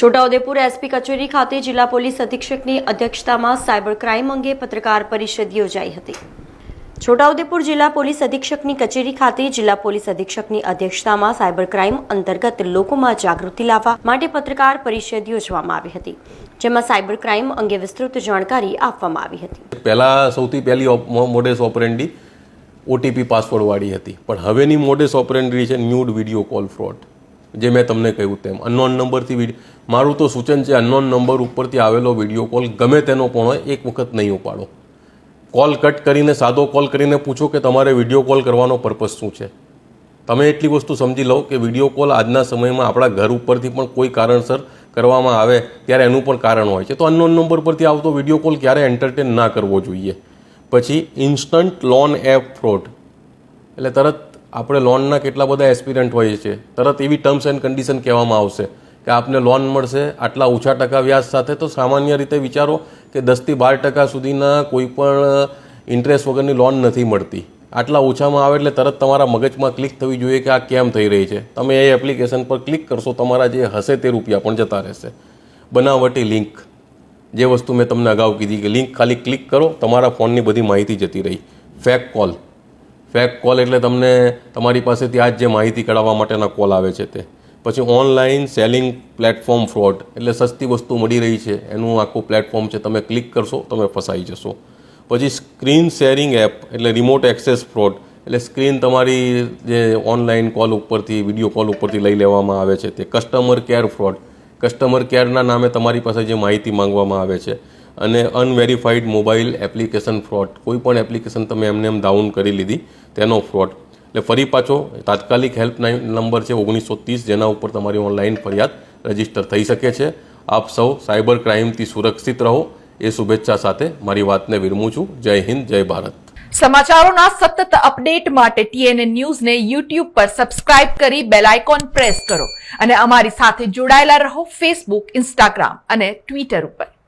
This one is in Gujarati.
છોટાઉદેપુર એસપી કચેરી ખાતે જિલ્લા પોલીસ અધિક્ષકની અધ્યક્ષતામાં સાયબર ક્રાઇમ અંગે પત્રકાર પરિષદ યોજાઈ હતી. છોટાઉદેપુર જિલ્લા પોલીસ અધિક્ષકની કચેરી ખાતે જિલ્લા પોલીસ અધિક્ષકની અધ્યક્ષતામાં સાયબર ક્રાઇમ અંતર્ગત લોકોમાં જાગૃતિ લાવવા માટે પત્રકાર પરિષદ યોજવામાં આવી હતી, જેમાં સાયબર ક્રાઇમ અંગે વિસ્તૃત જાણકારી આપવામાં આવી હતી. પહેલા સૌથી પહેલી મોડેસ ઓપરેન્ડી ઓટીપી પાસવર્ડવાળી હતી. પણ હવેની મોડેસ ઓપરેન્ડી છે ન્યૂડ વીડિયો કોલ ફ્રોડ. જે મેં તમને કહ્યું તેમ. અનનોન નંબરથી મારું તો સૂચન છે અનનોન નંબર ઉપરથી આવેલો વીડિયો કોલ ગમે તેનો પણ હોય એક વખત નહીં ઉપાડો. કોલ કટ કરીને, સાદો કોલ કરીને પૂછો કે તમારે વીડિયો કોલ કરવાનો પર્પઝ શું છે? તમે એટલી વસ્તુ સમજી લો કે વીડિયો કોલ આજના સમયમાં આપણા ઘર ઉપરથી પણ કોઈ કારણસર કરવામાં આવે ત્યારે એનું પણ કારણ હોય છે. તો અનનોન નંબર પરથી આવતો વીડિયો કોલ ક્યારે એન્ટરટેન ના કરવો જોઈએ? પછી ઇન્સ્ટન્ટ લોન એપ ફ્રોડ એટલે તરત આપણે લોનના કેટલા બધા એસ્પિરન્ટ હોઈએ છીએ. તરત એવી ટર્મ્સ એન્ડ કન્ડિશન કહેવામાં આવશે કે આપને લોન મળશે, આટલા ઓછા ટકા વ્યાજ સાથે. તો સામાન્ય રીતે વિચારો કે દસથી બાર ટકા સુધીના કોઈ પણ ઇન્ટરેસ્ટ વગરની લોન નથી મળતી. આટલા ઓછામાં આવે એટલે તરત તમારા મગજમાં ક્લિક થવી જોઈએ કે આ કેમ થઈ રહી છે. તમે એ એપ્લિકેશન પર ક્લિક કરશો, તમારા જે હશે તે રૂપિયા પણ જતા રહેશે. બનાવટી લિંક જે વસ્તુ મેં તમને અગાઉ કીધી કે લિંક ખાલી ક્લિક કરો, તમારા ફોનની બધી માહિતી જતી રહી. ફેક કોલ ફેક કોલ એટલે તમને તમારી પાસેથી આ જે માહિતી કઢાવવા માટેના કોલ આવે છે તે. પછી ઓનલાઈન સેલિંગ પ્લેટફોર્મ ફ્રોડ એટલે સસ્તી વસ્તુ મળી રહી છે. એનું આખું પ્લેટફોર્મ છે, તમે ક્લિક કરશો, તમે ફસાઈ જશો. પછી સ્ક્રીન શેરિંગ એપ એટલે રિમોટ એક્સેસ ફ્રોડ એટલે સ્ક્રીન તમારી જે ઓનલાઈન કોલ ઉપરથી વીડિયો કોલ ઉપરથી લઈ લેવામાં આવે છે તે. કસ્ટમર કેર ફ્રોડ કસ્ટમર કેરના નામે તમારી પાસે જે માહિતી માંગવામાં આવે છે. અને અનવેરીફાઈડ મોબાઈલ એપ્લિકેશન ફ્રોડ કોઈ પણ એપ્લિકેશન તમે એમને એમ ડાઉન કરી લીધી, તેનો ફ્રોડ એટલે ફરી પાછો, તાત્કાલિક હેલ્પલાઇન નંબર છે ઓગણીસો ત્રીસ, જેના ઉપર તમારી ઓનલાઈન ફરિયાદ રજિસ્ટર થઈ શકે છે. આપ સૌ સાયબર ક્રાઇમથી સુરક્ષિત રહો. એ શુભેચ્છા સાથે મારી વાતને વિરમું છું. જય હિન્દ, જય ભારત. સમાચારોના સતત અપડેટ માટે ટીએનએ ન્યૂઝને યુટ્યુબ પર સબસ્ક્રાઇબ કરી બેલ આઇકોન પ્રેસ કરો. અને અમારી સાથે જોડાયેલા રહો ફેસબુક ઇન્સ્ટાગ્રામ અને ટ્વિટર ઉપર.